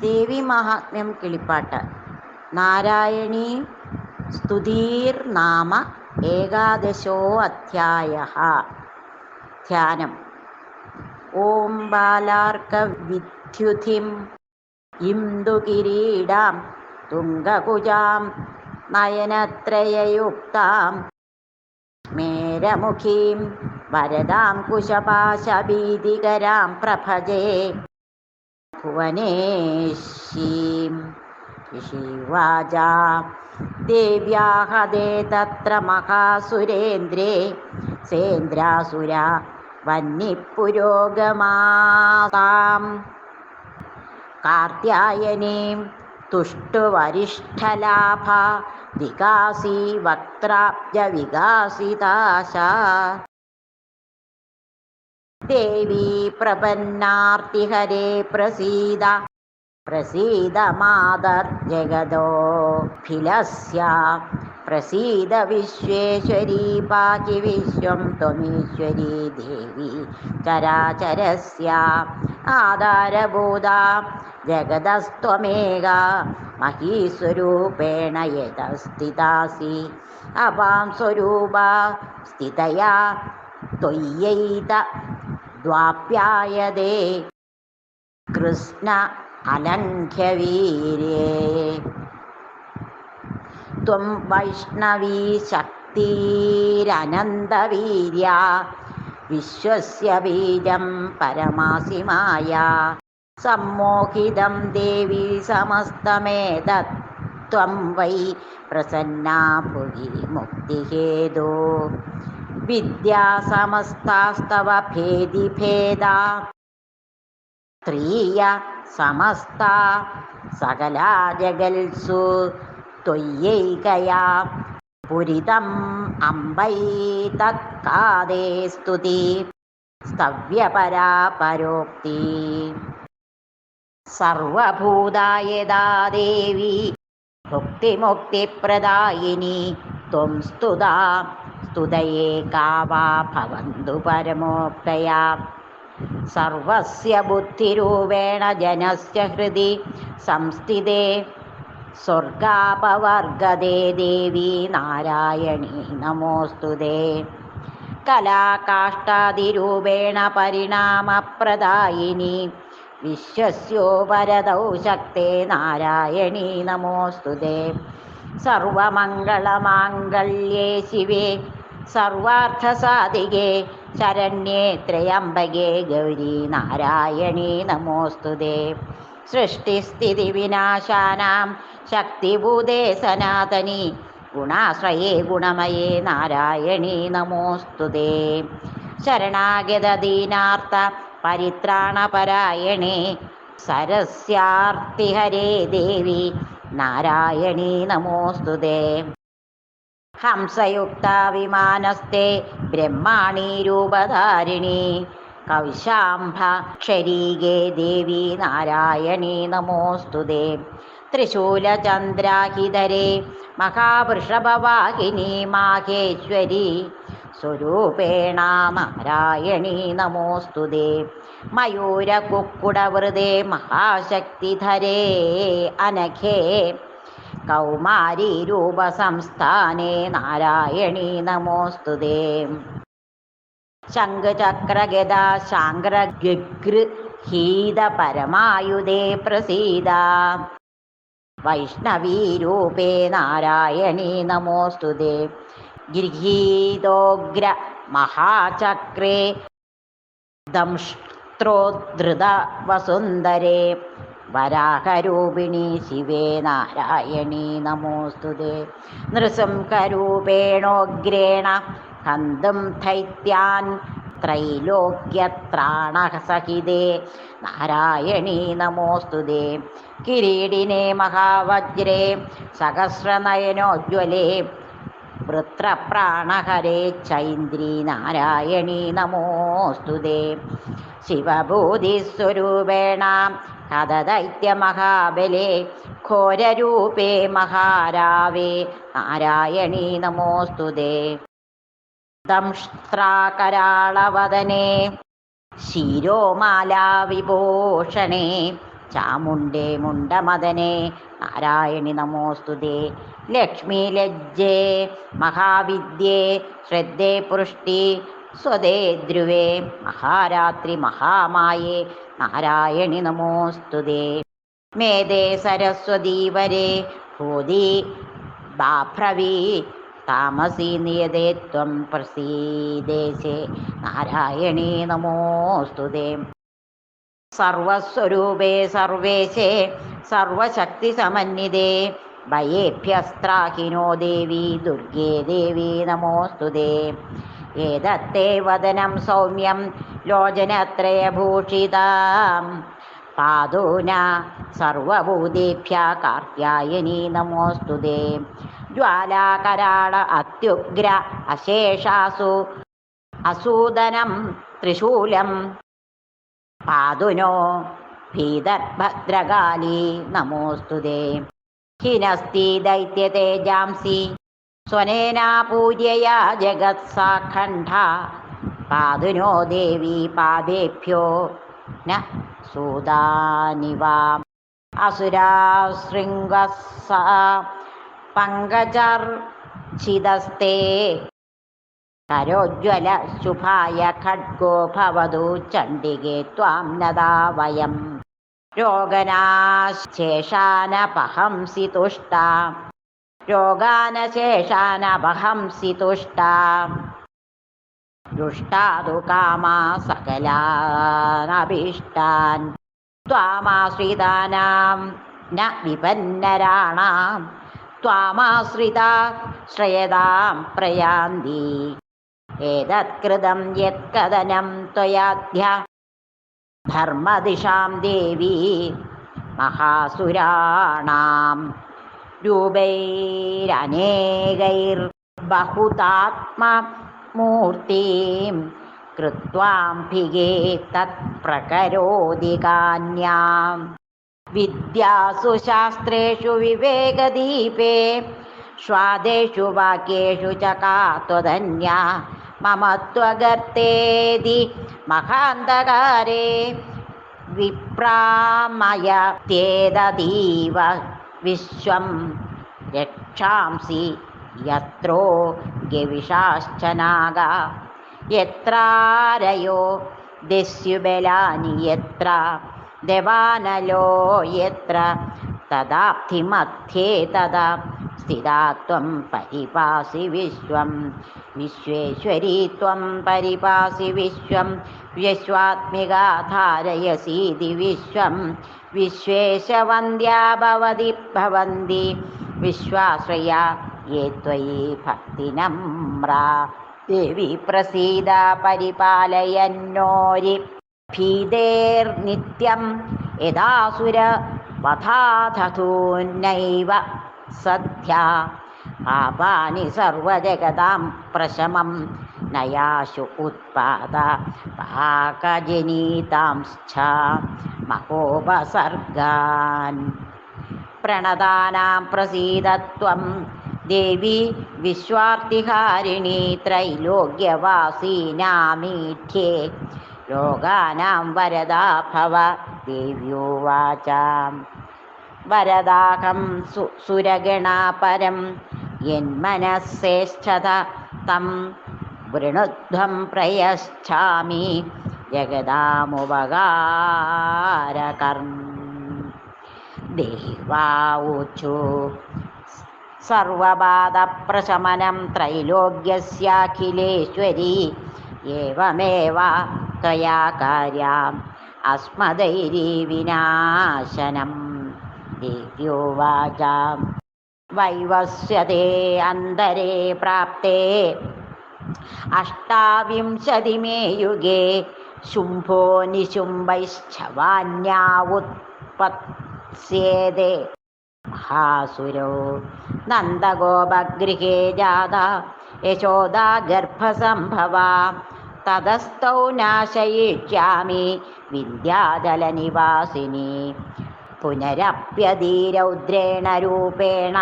ദേവീമാഹാത്മ്യം കിളിപ്പാട്ട്. നാരായണീ ഏകാദശോ അധ്യായ. ധ്യാനം. ഓം ബാലാർക്ക വിദ്യുതിം ഇന്ദുകിരീടാം തുംഗകുജാം നയനത്രയയുക്താം മേരമുഖീം വരദാം കുശപാശഭീതികരാം പ്രഭജേ. ഭുവനേശീം ഋഷിവാച ദേവ്യാഹദേ തത്ര മഹാസുരേന്ദ്രേ സേന്ദ്രാസുര വന്നിപ്പുരോഗമാതാം കാർത്യായനീം തുഷ്ടുവരിഷ്ഠലാഭ വികാസി വക്ത്രാബ്ജ വികാസിതാശ ദേവി പ്രസീത. പ്രസീദ പ്രസീദ ഫിലസ്യ പ്രസീദ വിശ്വേശ്വരീ പാകി വിശ്വം ത്വമീശ്വരീ ദേവി ചരാചരസ്യ. ആധാരഭൂത ജഗതസ്ത്വമേക മഹീസ്വരൂപേണ യതസ്ഥിതാസി അപാം സ്വരൂപ സ്ഥിതയാ ത്വയ്യൈത ദ്വാപ്യായതേ. കൃഷ്ണ അലംഘ്യവീരേ ത്വം വൈഷ്ണവീ ശക്തിരനന്തവീര്യ. വിശ്വസ്യ ബീജം പരമാസിമായ. സമ്മോഹിതം ദേവി സമസ്തമേതത്. ത്വം വൈ പ്രസന്നാ ഭുവി മുക്തിഹേതോ വിദ്യാ ഭേദി ഭേദ സ്ത്രീയ സമസ്ത സകലാ ജഗൽസു ത്വയ്യൈകയാ. പുരിതം അംബൈ തക്കാതേ സ്തുതി. സ്തവ്യപരാ പരോക്തി. സർവഭൂതായതാ ദേവി. ഭുക്തിമുക്തിപ്രദായിനി ത്വം സ്തുതാ. സ്തുതയേ കാവാ ഭവന്തു പരമോക്തയാ സർവസ്യ ബുദ്ധിരൂപേണ ജനസ്യ ഹൃദി സംസ്ഥിതേ സ്വർഗാപവർഗദേ ദേവി നാരായണീ നമോസ്തുതേ കലാകാഷ്ടാതിരൂപേണ പരിണാമപ്രദായിനി വിശ്വസ്യോപരതൗ ശക്തേ നാരായണീ നമോസ്തുതേ സർവമംഗളമാംഗല്യേ ശിവേ സർവാർത്ഥസാധികേ ശരണ്യേ ത്രയംബകേ ഗൗരി നാരായണീ നമോസ്തുതേ. സൃഷ്ടിസ്ഥിതിവിനാശാനാം ശക്തിഭൂതേ സനാതനി ഗുണാശ്രയേ ഗുണമയേ നാരായണീ നമോസ്തുതേ. ശരണാഗതദീനാർത്ഥ പരിത്രാണപരായണേ സരസ്യാർത്തിഹരേ ദേവി നാരായണീ നമോസ്തുതേ. ഹംസയുക്ത വിമാനസ്ഥേ ബ്രഹ്മാണി രൂപധാരിണി. കൗശാംഭ ക്ഷരീകേ ദേവി നാരായണീ നമോസ്തുതേ ത്രിശൂലചന്ദ്രാഹിതരേ മഹാവൃഷഭവാഹിനി മാഹേശ്വരി. സ്വരൂപേണ നാരായണീ നമോസ്തുതേ മയൂരകുക്കുടവൃതേ മഹാശക്തിധരേ അനഘേ. കൗമാരി രൂപസംസ്ഥാനേ നാരായണീ നമോസ്തുതേ ശംഖചക്രഗദ ശാങ്ക്രഗൃഹീത പരമായുധേ പ്രസീദ. വൈഷ്ണവീരൂപേ നാരായണീ നമോസ്തുതേ ഗൃഹീതോഗ്ര മഹാചക്രേ ദംഷ്ട്രോദ്ധൃത വസുന്ധരേ. വരാഹരൂപിണി ശിവേ നാരായണി നമോസ്തുതേ നൃസിംഹരൂപേണോഗ്രേണ ഹന്തും ധൈത്യാൻ ത്രൈലോക്യത്രാണസഹിതേ. നാരായണീ നമോസ്തുതേ കിരീടിനെ മഹാവജ്രേ സഹസ്രനയനോജ്വലേ. വൃത്രപ്രാണഹരേ ചൈന്ദ്രി നാരായണീ നമോസ്തുതേ ശിവഭൂതിസ്വരൂപേണ ഹതദൈത്യമഹാബലേ ഘോരരൂപേ മഹാരാവേ. നാരായണീ നമോസ്തുതേ ദംഷ്ട്രാകരാളവദനേ. ശിരോമാലാവിഭൂഷണേ. ചാമുണ്ടേ മുണ്ടമദനെ. നാരായണി നമോസ്തുതേ ലക്ഷ്മി ലജ്ജേ മഹാവിദ്യേ. ശ്രദ്ധേ പുഷ്ടി സ്വദേ ധ്രുവേ മഹാരാത്രി മഹാമായേ. നാരായണി നമോസ്തുതേ മേധേ സരസ്വതീ വരേ. ഭൂതി ബാഭ്രവീ താമസീ നിയതേ ത്വം പ്രസീദേശേ നാരായണീ നമോസ്തുതേ സർവസ്വരൂപേ സർവേശേ സർവശക്തിസമന്വിതേ ഭയേഭ്യസ്ത്രാഹിനോ ദേവി ദുർഗേ ദേവി നമോസ്തുതേ ഏതത്തെ വദനം സൗമ്യം ലോചനത്രയഭൂഷിതാം പാദൂന സർവഭൂതേഭ്യ കാർത്യായനി നമോസ്തുതേ ജ്വാലാകരാള അത്യുഗ്ര അശേഷാസു അസൂദനം ത്രിശൂലം. പാതുനോ ഭീതർഭദ്രകാലി നമോസ്തുതേ ഹിനസ്തി ദൈത്യതേജാംസി സ്വനേനാ പൂര്യയാ ജഗത്സാഖണ്ഡ. പാതുനോ ദേവി പാദേഭ്യോ ന സൂതാനിവാം അസുരാശൃംഗസ പങ്കജർച്ചിതസ്തേ. കരോജ്വല ശുഭായ ഖഡ്ഗോ ഭവതു ചണ്ഡികേ ത്വാം നദാ വയം. രോഗനാശേഷാനപഹംസി തുഷ്ട. രോഗാനശേഷാനപഹംസി തുഷ്ട. ദുഷ്ടാതു കാമാ സകലാനഭീഷ്ടാൻ. ത്വാമാശ്രിതാനാം ന വിപന്നരാണാം. ത്വാമാശ്രിതാ ശ്രയതാം പ്രയാന്തി. ഏതത്കൃതം യത്കഥനം ത്വയാധ്യ ധർമ്മദിശാം ദേവി മഹാസുരാണാം. രൂപൈരനേകൈർബഹുതാത്മമൂർത്തിം കൃത്വാംഭികേ തത്പ്രകരോതി കാന്യാം വിദ്യാസു ശാസ്ത്രേഷു വിവേകദീപേ സ്വാദേഷു വാക്യേഷു ച കാത്വധന്യ മമ ത്വഗർത്തേതി മഹാന്തകാരേ വിപ്രാമയത്യേതീവ വിശ്വം രക്ഷാംസി യത്രോ ഗവിഷാശ്ചനാഗ. യത്രാരയോ ദസ്യുബലാനി യത്ര ദവാനലോ യത്ര തദാബ്ധിമധ്യേ തദാ. സ്ഥിതാ ത്വം പരിപാസി വിശ്വം. വിശ്വേശ്വരീ ത്വം പരിപാസി വിശ്വം. വിശ്വാത്മികാ ധാരയസീതി വിശ്വം. വിശ്വേശവന്ദ്യാ ഭവതി ഭവന്തി. വിശ്വാശ്രയ യേ ത്വയി ഭക്തിനമ്ര ദേവി പ്രസീത പരിപാലയന്നോരി. ഭീതേർനിത്യം യഥാസുര വധാധൂന്നൈവ സദ്യ പാപാനി സർവജഗതാം പ്രശമം നയാശു ഉത്പാദ. പാകജനീതാംശ്ച. മഹോപസർഗാൻ. പ്രണതാനാം പ്രസീതത്വം. ദേവി വിശ്വാർത്ഥിഹാരിണി ത്രൈലോക്യവാസീനാമീഠ്യേ. ലോകാനാം വരദാ ഭവ ദേവ്യോവാചാം വരദാഹം സു സുരഗണാപരം. യന്മനസ്സേഷ്ഠത തം വൃണുധ്വം പ്രയച്ഛാമി. ജഗദാമുപകാരകർമ്മ. ദേഹിവാവോച്ചു സർവപാദപ്രശമനം ത്രൈലോക്യസ്യാഖിലേശ്വരി ഏവമേവ ത്വയാ കാര്യാം അസ്മദൈരി വിനാശനം ദിവ്യോവാച വൈവസ്യതേ അന്തരേ പ്രാപ്തേ. അഷ്ടാവിംശതിമേ യുഗേ. ശുംഭോ നിശുംഭൈശ്ചവാന്യാവുത്പത്സ്യേതേ മഹാസുരോ നന്ദഗോപഗൃഹേ ജാത യശോദാ ഗർഭസംഭവാ തതസ്തൗ നാശയിക്ഷ്യാമി വിദ്യാജലനിവാസിനി പുനരപ്യതീരൗദ്രേണ രൂപേണ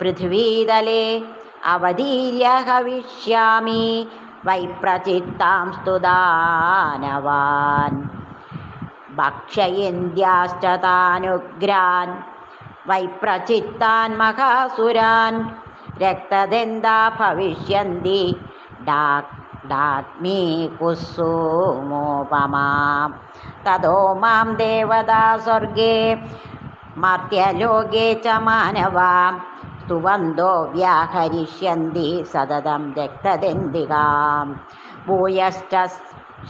പൃഥ്വീതലേ അവതീര്യ ഹവിഷ്യാമി വൈപ്രചിത്താം സ്തുതാനവാൻ ഭക്ഷയന്ത്യാശ്ചതാനുഗ്രാൻ. വൈപ്രചിത്താൻ മഹാസുരാൻ. രക്തദന്താ ഭവിഷ്യന്തി. ഡാഗ്മീ കുസുമോപമാം തതോ മാം ദേവതാ സ്വർഗേ. മർത്യലോകേ ച മാനവാം. സ്തുവന്തോ വ്യാഹരിഷ്യന്തി സതതം രക്തദന്തികാം ഭൂയശ്ച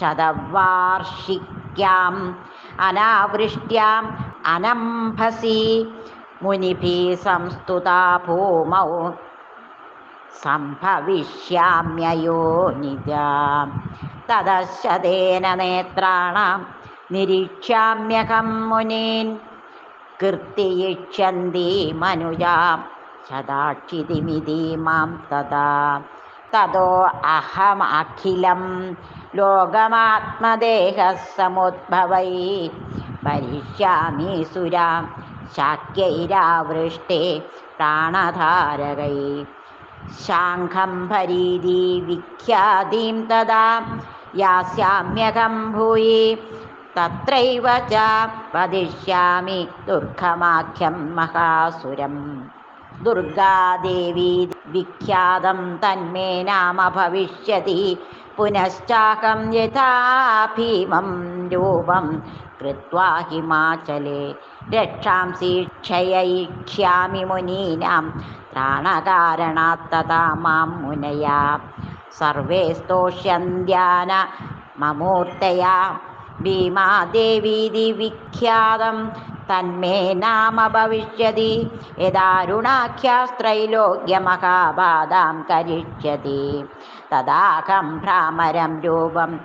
ശതവാർഷിക്യാം. അനാവൃഷ്ട്യാം അനംഭസി. മുനിഭി സംസ്തുതാ ഭൂമൗ സംഭവിഷ്യാമ്യയോ നിജാം. തദശതേന നേത്രാണാം നിരീക്ഷ്യാമ്യഹം മുനീൻ. കീർത്തിയിഷ്യന്തി മനുജാം. ശതാക്ഷിതിമിതി മാം തഥാ. തതോ അഹമഖിലം ലോകമാത്മദേഹസമുദ്ഭവൈ. പരിഷ്യാമി സുരാം ശാക്യൈരാവൃഷ്ടേ പ്രാണധാരകൈ. ശാഖം ഭരീതി വിഖ്യാതിം തഥാ. യാസ്യാമ്യകം ഭൂയി. തത്രൈവ ച വദിഷ്യാമി ദുർഗമാഖ്യം മഹാസുരം. ദുർഗാദേവി വിഖ്യാതം തന്മേ നാമ ഭവിഷ്യതി പുനശ്ചാഹം യഥാ ഭീമം രൂപം കൃത്വാ ഹിമാചലെ. രക്ഷാംസി ക്ഷയൈക്ഷ്യാമി മുനീനാം ത്രാണകാരണാത്തതാ മാം മുനയാ. സർവേ സ്തോഷ്യന്ത്യാന മമൂർത്തയാ. ഭീമാദേവീതി വിഖ്യാതം തന്മേ നാമ ഭവിഷ്യതി യഥാരുണാഖ്യാസ്ത്രൈലോക്യമഹാബാധാം കരിഷ്യതി. തദാഹം ഭ്രാമരം രൂപം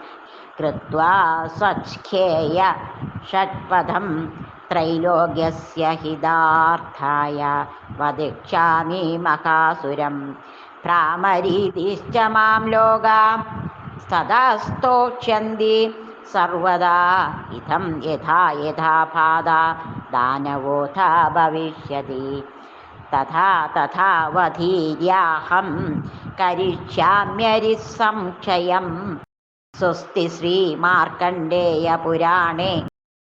കൃത്വാ സ്വച്ഛേയ ഷഡ്പദം ത്രൈലോക്യസ്യ ഹിതാർത്ഥായ. വധിക്ഷാമി മഹാസുരം. ഭ്രാമരീതിശ്ച മാം ലോകാം. സദാസ്തോക്ഷ്യന്തി സർവദാ ഇതം യഥാ യഥാ പാദ ദാനവോഥ ഭവിഷ്യതി. തഥാ തഥാ വധീര്യാഹം കരിഷ്യാമ്യരിസംക്ഷയം സ്വസ്തി ശ്രീമാർക്കണ്ഡേയപുരാണേ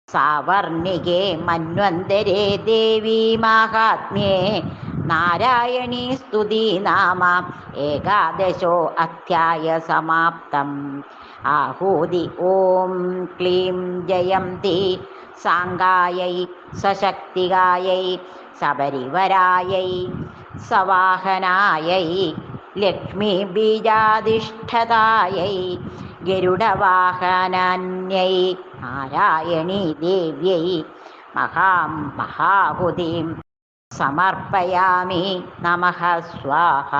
സാവർണികേ മന്വന്തരേ ദേവീ മാഹാത്മ്യേ. നാരായണീ സ്തുതി നാമ. ഏകാദശോ അധ്യായ സമാപ്തം. ആഹൂതി ഓം ക്ലീം ജയന്തി സാങ്കായൈ സശക്തികായൈ സപരിവരായൈ സവാഹനായൈ ലക്ഷ്മീ ബീജാധിഷ്ഠതായൈ ഗരുഡവാഹനന്യൈ നാരായണീ ദേവ്യൈ മഹാം മഹാഹുതിം സമർപ്പയാമി നമഃ സ്വാഹ